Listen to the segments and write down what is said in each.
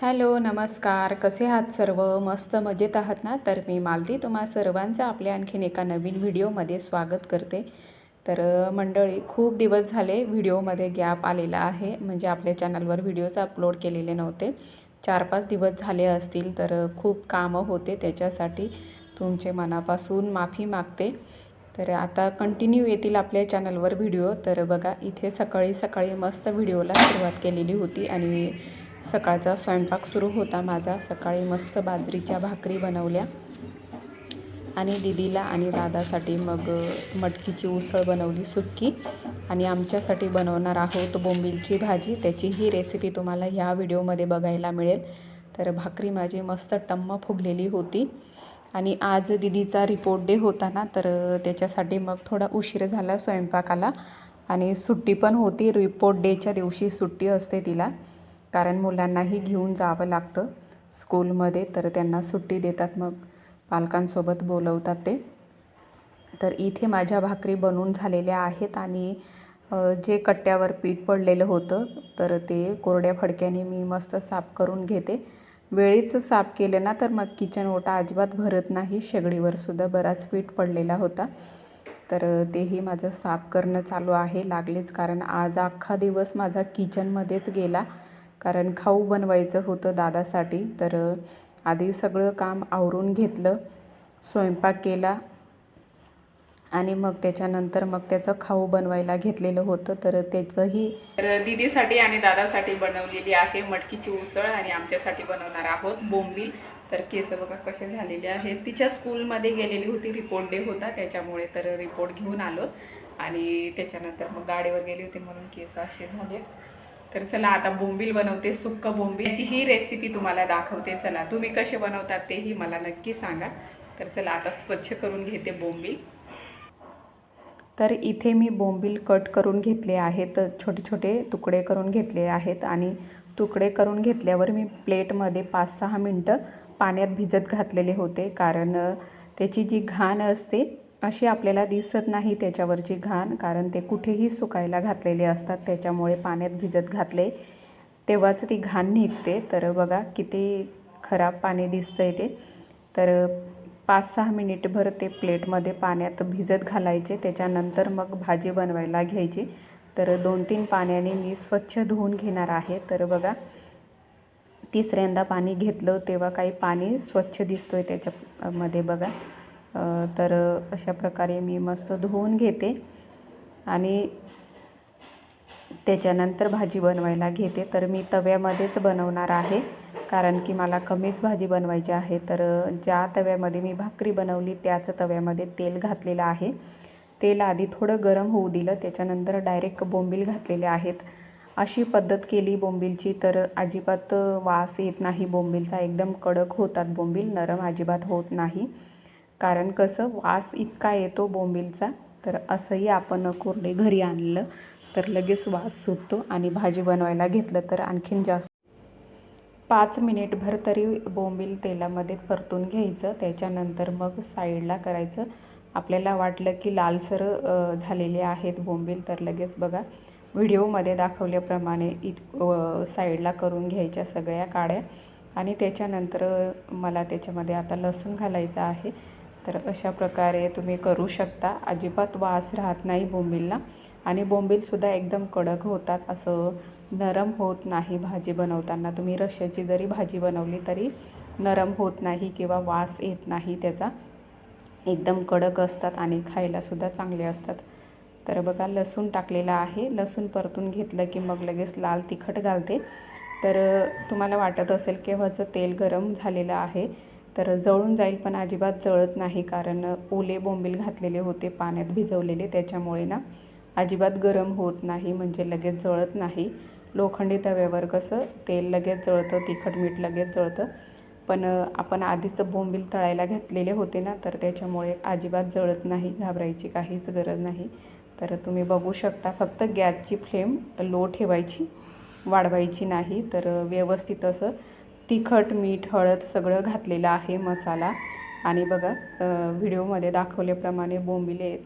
Hello नमस्कार. कसे आहात सर्व? मस्त मजेत आहात ना? तर मी मालती. तुम्हा सर्वांचं आपल्या आणखीन एका नवीन व्हिडिओमध्ये स्वागत करते. तर मंडळी खूप दिवस झाले व्हिडिओमध्ये गॅप आलेला आहे. म्हणजे आपल्या चॅनलवर व्हिडिओज अपलोड केलेले नव्हते. चार पाच दिवस झाले असतील तर खूप कामं होते त्याच्यासाठी. तुमचे मनापासून माफी मागते. तर आता कंटिन्यू येतील आपल्या चॅनलवर व्हिडिओ. तर बघा इथे सकाळी सकाळी मस्त व्हिडिओला सुरुवात केलेली होती. आणि सकाळचा स्वयंपाक सुरू होता माझा. सकाळी मस्त बाजरीच्या भाकरी बनवल्या. आणि दिदीला आणि दादासाठी मग मटकीची उसळ बनवली सुक्की. आणि आमच्यासाठी बनवणार आहोत बोंबिलची भाजी. त्याचीही रेसिपी तुम्हाला ह्या व्हिडिओमध्ये बघायला मिळेल. तर भाकरी माझी मस्त टम्म फुगलेली होती. आणि आज दीदीचा रिपोर्ट डे होता ना तर त्याच्यासाठी मग थोडा उशीर झाला स्वयंपाकाला. आणि सुट्टी पण होती. रिपोर्ट डेच्या दिवशी सुट्टी असते तिला. कारण मुलांनाही घेऊन जावं लागतं. स्कूलमध्ये तर त्यांना सुट्टी देतात मग. पालकांसोबत बोलवतात ते. तर इथे माझ्या भाकरी बनवून झालेल्या आहेत आणि जे कट्ट्यावर पीठ पडलेलं होतं तर ते कोरड्या फडक्याने मी मस्त साफ करून घेते. वेळीच साफ केलं ना तर मग किचन ओटा अजिबात भरत नाही. शेगडीवरसुद्धा बराच पीठ पडलेला होता. तर तेही माझं साफ करणं चालू आहे. लागलेच कारण आज अख्खा दिवस माझा किचनमध्येच गेला. कारण खाऊ बनवायचं होतं दादासाठी तर आधी सगळं काम आवरून घेतलं स्वयंपाक केला आणि मग त्याच्यानंतर मग त्याचं खाऊ बनवायला घेतलेलं होतं तर त्याचंही तर दीदीसाठी आणि दादासाठी बनवलेली आहे मटकीची उसळ आणि आमच्यासाठी बनवणार आहोत बोंबील. तर केस बघा कसे झालेले आहेत. तिच्या स्कूलमध्ये गेलेली होती रिपोर्ट डे होता त्याच्यामुळे तर रिपोर्ट घेऊन आलो आणि त्याच्यानंतर मग गाडीवर गेली होती म्हणून केस असे झाले तर चला आता बोंबील बनवते सुक्क बोंबील. याची ही रेसिपी तुम्हाला दाखवते. चला तुम्ही कसे बनवतात तेही मला नक्की सांगा. तर चला आता स्वच्छ करून घेते बोंबील. तर इथे मी बोंबील कट करून घेतले आहेत. छोटे छोटे तुकडे करून घेतले आहेत आणि तुकडे करून घेतल्यावर मी प्लेटमध्ये पाच सहा मिनटं पाण्यात भिजत घातलेले होते. कारण त्याची जी घाण असते अशी आपल्याला दिसत नाही त्याच्यावरची घाण कारण ते कुठेही सुकायला घातलेले असतात. त्याच्यामुळे पाण्यात भिजत घातले तेव्हाच ती घाण निघते. तर बघा किती खराब पाणी दिसतं आहे ते. तर पाच सहा मिनिटभर ते प्लेटमध्ये पाण्यात भिजत घालायचे. त्याच्यानंतर मग भाजी बनवायला घ्यायची. तर दोन तीन पाण्याने मी स्वच्छ धुवून घेणार आहे. तर बघा तिसऱ्यांदा पाणी घेतलं तेव्हा काही पाणी स्वच्छ दिसतोय त्याच्यामध्ये बघा. तर अशा प्रकारे मी मस्त धुवून घेते. आणि त्याच्यानंतर भाजी बनवायला घेते. तर मी तव्यामध्येच बनवणार आहे. कारण की मला कमीच भाजी बनवायची आहे. तर ज्या तव्यामध्ये मी भाकरी बनवली त्याच तव्यामध्ये तेल घातलेलं आहे. तेल आधी थोडं गरम होऊ दिलं. त्याच्यानंतर डायरेक्ट बोंबील घातलेले आहेत. अशी पद्धत केली बोंबीलची तर अजिबात वास येत नाही. बोंबीलचा एकदम कडक होतात बोंबील. नरम अजिबात होत नाही. कारण कसं वास इतका येतो बोंबीलचा तर असंही आपण कोरडे घरी आणलं तर लगेच वास सुटतो आणि भाजी बनवायला घेतलं तर आणखीन जास्त. पाच मिनिटभर तरी बोंबील तेलामध्ये परतून घ्यायचं त्याच्यानंतर मग साईडला करायचं. आपल्याला वाटलं की लालसर झालेले आहेत बोंबील तर लगेच बघा. व्हिडिओमध्ये दाखवल्याप्रमाणे इत साईडला करून घ्यायच्या सगळ्या काड्या. आणि त्याच्यानंतर मला त्याच्यामध्ये आता लसूण घालायचं आहे. तर अशा प्रकारे तुम्ही करू शकता. अजिबात वास राहत नाही बोंबीलला आणि बोंबीलसुद्धा एकदम कडक होतात. असं नरम होत नाही भाजी बनवताना. तुम्ही रश्श्याची जरी भाजी बनवली तरी नरम होत नाही किंवा वास येत नाही त्याचा. एकदम कडक असतात आणि खायलासुद्धा चांगले असतात. तर बघा लसूण टाकलेला आहे. लसूण परतून घेतलं की मग लगेच लाल तिखट घालते. तर तुम्हाला वाटत असेल केव्हाचं तेल गरम झालेलं आहे. तर जळून जाईल पण अजिबात जळत नाही कारण ओले बोंबील घातलेले होते पाण्यात भिजवलेले. त्याच्यामुळे ना अजिबात गरम होत नाही म्हणजे लगेच जळत नाही. लोखंडी तव्यावर कसं तेल लगेच जळतं तिखट मीठ लगेच जळतं. पण आपण आधीच बोंबील तळायला घातलेले होते ना तर त्याच्यामुळे अजिबात जळत नाही घाबरायची काहीच गरज नाही. तर तुम्ही बघू शकता फक्त गॅसची फ्लेम लो ठेवायची वाढवायची नाही. तर व्यवस्थित असं तिखट मीठ हळद सगळं घातलेलं आहे मसाला. आणि बघा व्हिडिओमध्ये दाखवल्याप्रमाणे बोंबिले आहेत.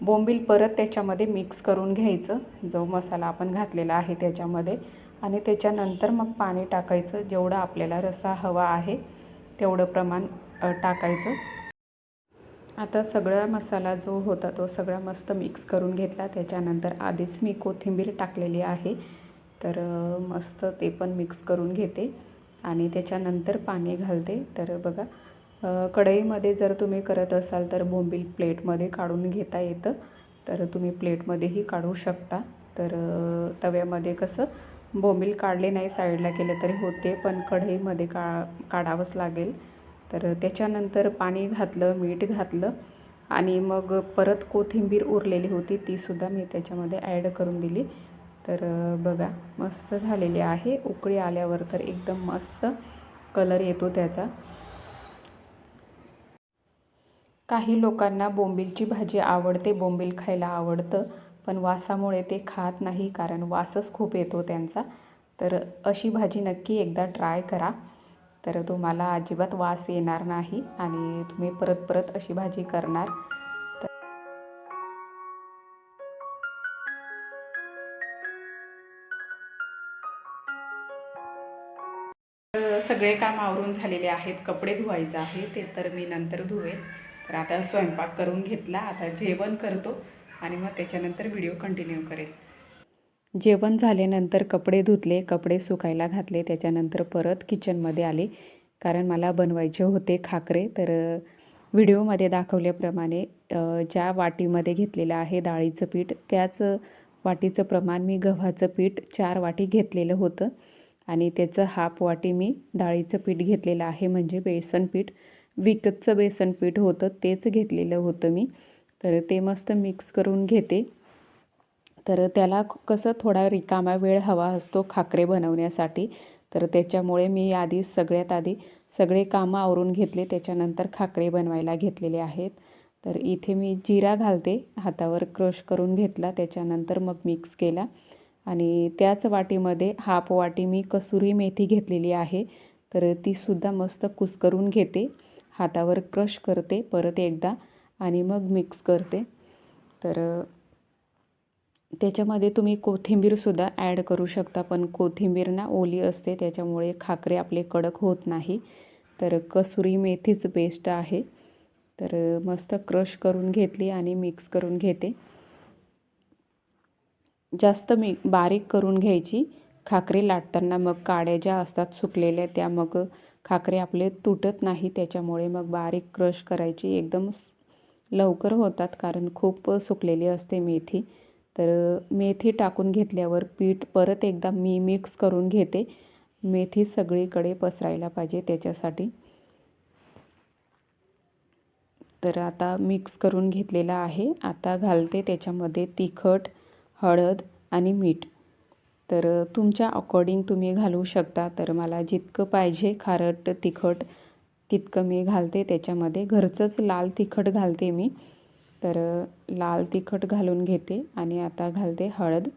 बोंबील परत त्याच्यामध्ये मिक्स करून घ्यायचं. जो मसाला आपण घातलेला आहे त्याच्यामध्ये. आणि त्याच्यानंतर मग पाणी टाकायचं. जेवढं आपल्याला रसा हवा आहे तेवढं प्रमाण टाकायचं. आता सगळा मसाला जो होता तो सगळा मस्त मिक्स करून घेतला. त्याच्यानंतर आधीच मी कोथिंबीर टाकलेली आहे. तर मस्त ते पण मिक्स करून घेते. आणि त्याच्यानंतर पाणी घालते. तर बघा कढईमध्ये जर तुम्ही करत असाल तर बोंबील प्लेटमध्ये काढून घेता येतं. तर तुम्ही प्लेटमध्येही काढू शकता. तर तव्यामध्ये कसं बोंबील काढले नाही साईडला केले तरी होते पण कढईमध्ये का काढावंच लागेल. तर त्याच्यानंतर पाणी घातलं मीठ घातलं आणि मग परत कोथिंबीर उरलेली होती तीसुद्धा मी त्याच्यामध्ये ॲड करून दिली. तर बघा मस्त झालेली आहे. उकळी आल्यावर तर एकदम मस्त कलर येतो त्याचा. काही लोकांना बोंबीलची भाजी आवडते. बोंबील खायला आवडतं पण वासामुळे ते खात नाही कारण वासच खूप येतो त्यांचा. तर अशी भाजी नक्की एकदा ट्राय करा. तर तुम्हाला अजिबात वास येणार नाही आणि तुम्ही परत परत अशी भाजी करणार. सगळे काम आवरून झालेले आहेत. कपडे धुवायचं आहे ते तर मी नंतर धुवेन. तर आता स्वयंपाक करून घेतला. आता जेवण करतो आणि मग त्याच्यानंतर व्हिडिओ कंटिन्यू करेल जेवण झाल्यानंतर कपडे धुतले कपडे सुकायला घातले. त्याच्यानंतर परत किचनमध्ये आले. कारण मला बनवायचे होते खाकरे. तर व्हिडिओमध्ये दाखवल्याप्रमाणे ज्या वाटीमध्ये घेतलेलं आहे डाळीचं पीठ त्याच वाटीचं प्रमाण मी गव्हाचं पीठ चार वाटी घेतलेलं होतं. आणि त्याचं हाफ वाटी मी डाळीचं पीठ घेतलेलं आहे म्हणजे बेसन पीठ. विकतचं बेसन पीठ होतं तेच घेतलेलं होतं मी. तर ते मस्त मिक्स करून घेते. तर त्याला कसं थोडा रिकामा वेळ हवा असतो खाकरे बनवण्यासाठी. तर त्याच्यामुळे मी आधी सगळ्यात आधी सगळे कामं आवरून घेतले त्याच्यानंतर खाकरे बनवायला घेतलेले आहेत. तर इथे मी जिरा घालते हातावर क्रश करून घेतला त्याच्यानंतर मग मिक्स केला. आणि त्याच वाटीमध्ये हाफ वाटी मी कसुरी मेथी घेतलेली आहे. तर तीसुद्धा मस्त कुस्करून घेते. हातावर क्रश करते परत एकदा आणि मग मिक्स करते. तर त्याच्यामध्ये तुम्ही कोथिंबीरसुद्धा ॲड करू शकता पण कोथिंबीर ना ओली असते त्याच्यामुळे खाकरे आपले कडक होत नाही. तर कसुरी मेथीच बेस्ट आहे. तर मस्त क्रश करून घेतली आणि मिक्स करून घेते. जास्त मी बारीक करून घ्यायची. खाकरी लाटताना मग काड्या ज्या असतात सुकलेल्या त्या मग खाकरे आपले तुटत नाही त्याच्यामुळे मग बारीक क्रश करायची. एकदम लवकर होतात कारण खूप सुकलेली असते मेथी. तर मेथी टाकून घेतल्यावर पीठ परत एकदा मी मिक्स करून घेते. मेथी सगळीकडे पसरायला पाहिजे त्याच्यासाठी. तर आता मिक्स करून घेतलेला आहे. आता घालते त्याच्यामध्ये तिखट हळद आणि मीठ. तर तुमच्या अकॉर्डिंग तुम्ही घालू शकता. तर मला जितकं पाहिजे खारट तिखट तितकं मी घालते. त्याच्यामध्ये घरचंच लाल तिखट घालते मी. तर लाल तिखट घालून घेते आणि आता घालते हळद.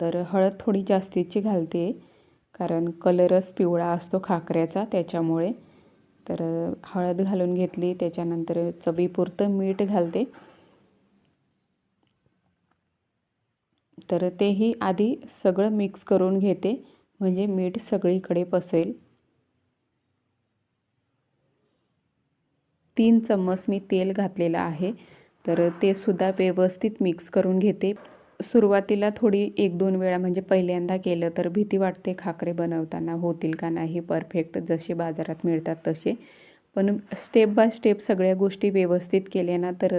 तर हळद थोडी जास्तीची घालते कारण कलरच पिवळा असतो खाकऱ्याचा त्याच्यामुळे. तर हळद घालून घेतली त्याच्यानंतर चवीपुरतं मीठ घालते. तर तेही आधी सगळं मिक्स करून घेते. म्हणजे मीठ सगळीकडे पसरेल. तीन चम्मच मी तेल घातलेलं आहे. तर ते सुद्धा व्यवस्थित मिक्स करून घेते. सुरुवातीला थोडी एक दोन वेळा म्हणजे पहिल्यांदा केलं तर भीती वाटते खाकरे बनवताना होतील का नाही परफेक्ट जसे बाजारात मिळतात तसे. पण स्टेप बाय स्टेप सगळ्या गोष्टी व्यवस्थित केल्या ना तर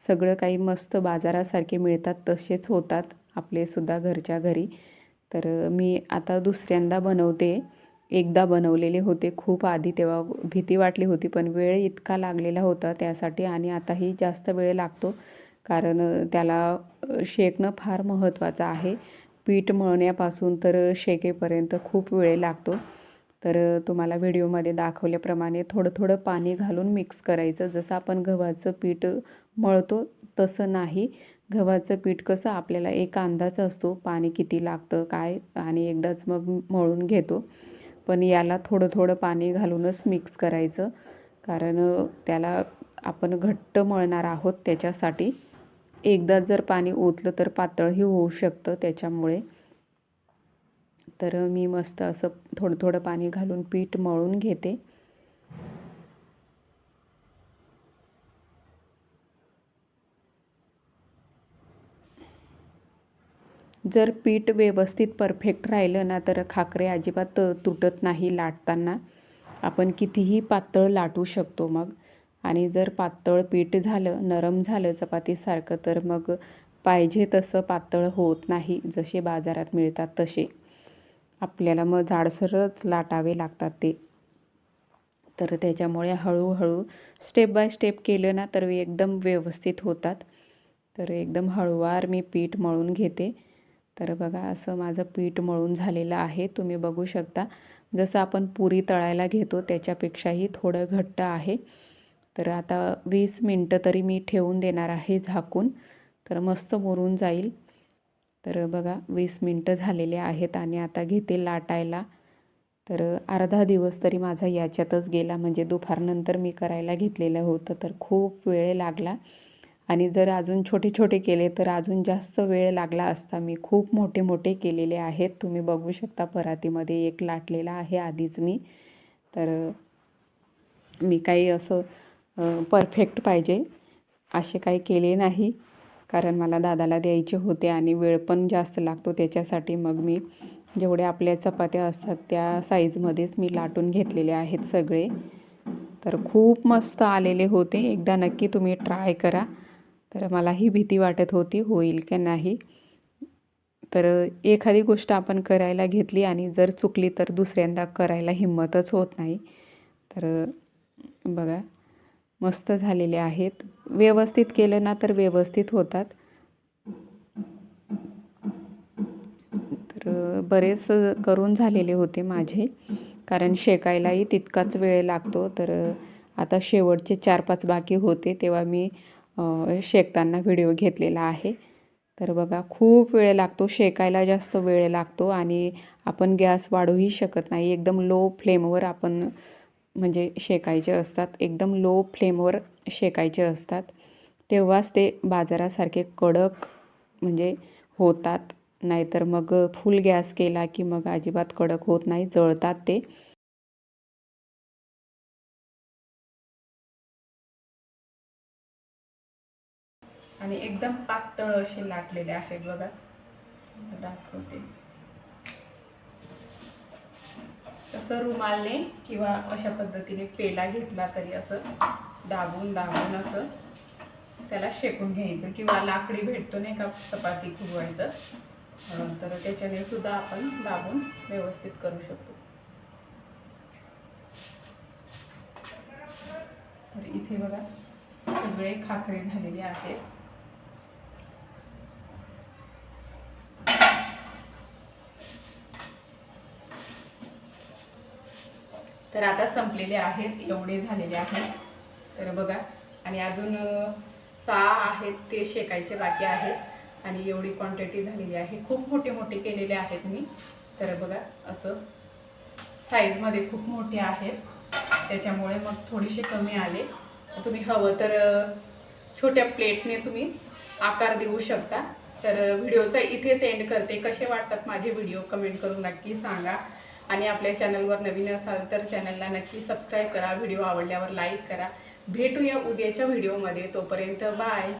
सगळं काही मस्त बाजारासारखे मिळतात तसेच होतात आपलेसुद्धा घरच्या घरी. तर मी आता दुसऱ्यांदा बनवते. एकदा बनवलेले होते खूप आधी तेव्हा भीती वाटली होती पण वेळ इतका लागलेला होता त्यासाठी आणि आताही जास्त वेळ लागतो. कारण त्याला शेकणं फार महत्त्वाचं आहे. पीठ मळण्यापासून तर शेकेपर्यंत खूप वेळ लागतो. तर तुम्हाला व्हिडिओमध्ये दाखवल्याप्रमाणे थोडं थोडं पाणी घालून मिक्स करायचं. जसं आपण गव्हाचं पीठ मळतो तसं नाही. गव्हाचं पीठ कसं आपल्याला एक अंदाज असतो पाणी किती लागतं काय आणि एकदाच मग मळून घेतो. पण याला थोडं थोडं पाणी घालूनच मिक्स करायचं. कारण त्याला आपण घट्ट मळणार आहोत त्याच्यासाठी. एकदा जर पाणी ओतलं तर पातळही होऊ शकतं त्याच्यामुळे. तर मी मस्त असं थोडं थोडं पाणी घालून पीठ मळून घेते. जर पीठ व्यवस्थित परफेक्ट राहिलं ना तर खाकरे अजिबात तुटत नाही लाटताना. आपण कितीही पातळ लाटू शकतो मग. आणि जर पातळ पीठ झालं नरम झालं चपातीसारखं तर मग पाहिजे तसं पातळ होत नाही जसे बाजारात मिळतात तसे. आपल्याला मग जाडसरच लाटावे लागतात ते. तर त्याच्यामुळे हळूहळू स्टेप बाय स्टेप केलं ना तर एकदम व्यवस्थित होतात. तर एकदम हळूवार मी पीठ मळून घेते. तर बघा असं माझं पीठ मळून झालेलं आहे. तुम्ही बघू शकता. जसं आपण पुरी तळायला घेतो त्याच्यापेक्षाही थोडं घट्ट आहे. तर आता वीस मिनटं तरी मी ठेवून देणार आहे झाकून. तर मस्त मुरून जाईल. तर बघा वीस मिनटं झालेले आहेत आणि आता घेते लाटायला. तर अर्धा दिवस तरी माझा याच्यातच गेला. म्हणजे दुपारनंतर मी करायला घेतलेलं होतं तर खूप वेळ लागला. आणि जर अजून छोटे छोटे केले तर अजून जास्त वेळ लागला असता मी खूप मोठे मोठे केलेले आहेत. तुम्ही बघू शकता परातीमध्ये एक लाटलेला आहे आधीच मी. तर मी काही असं परफेक्ट पाहिजे असे काही केले नाही. कारण मला दादाला द्यायचे होते आणि वेळ पण जास्त लागतो त्याच्यासाठी. मग मी जेवढ्या आपल्या चपात्या असतात त्या साईजमध्येच मी लाटून घेतलेले आहेत सगळे. तर खूप मस्त आलेले होते. एकदा नक्की तुम्ही ट्राय करा. तर मलाही भीती वाटत होती होईल का नाही. तर एखादी गोष्ट आपण करायला घेतली आणि जर चुकली तर दुसऱ्यांदा करायला हिंमतच होत नाही. तर बघा मस्त झालेले आहेत. व्यवस्थित केलं ना तर व्यवस्थित होतात. तर बरेच करून झालेले होते माझे कारण शेकायलाही तितकाच वेळ लागतो. तर आता शेवटचे चार पाच बाकी होते तेव्हा मी शेकताना व्हिडिओ घेतलेला आहे. तर बघा खूप वेळ लागतो शेकायला जास्त वेळ लागतो आणि आपण गॅस वाढूही शकत नाही. एकदम लो फ्लेमवर आपण म्हणजे शेकायचे असतात एकदम लो फ्लेमवर शेकायचे असतात. तेव्हाच ते बाजारासारखे कडक म्हणजे होतात. नाहीतर मग फुल गॅस केला की मग अजिबात कडक होत नाही जळतात ते. आणि एकदम पातळ असे लाटलेले आहेत बघा. दाखवते. तसं रुमालने किंवा अशा पद्धतीने पेला घेतला तरी असं दाबून दाबून असं त्याला शेकून घ्यायचं किंवा लाकडी भेटतो नाही का चपाती फुगवायचं तर त्याच्याने सुद्धा आपण दाबून व्यवस्थित करू शकतो. तर इथे बघा सगळे खाकरे झालेले आहेत. तर आता संपलेले आहेत एवढे झालेले आहेत. तर बघा आणि अजून सहा आहेत ते शेकायचे बाकी आहेत. आणि एवढी क्वांटिटी झालेली आहे. खूप मोठे मोठे केलेले आहेत मी. तर बघा असं साईजमध्ये खूप मोठे आहेत. त्याच्यामुळे मग थोडेसे कमी आले. तुम्ही हवं तर छोट्या प्लेटने तुम्ही आकार देऊ शकता. तर व्हिडिओचा इथेच एंड करते. कसे वाटतात माझे व्हिडिओ कमेंट करून नक्की सांगा. आणि आपल्या चॅनलवर नवीन असाल तर चॅनलला नक्की सबस्क्राईब करा व्हिडिओ आवडल्यावर लाईक करा. भेटूया उद्याच्या व्हिडिओमध्ये तोपर्यंत बाय.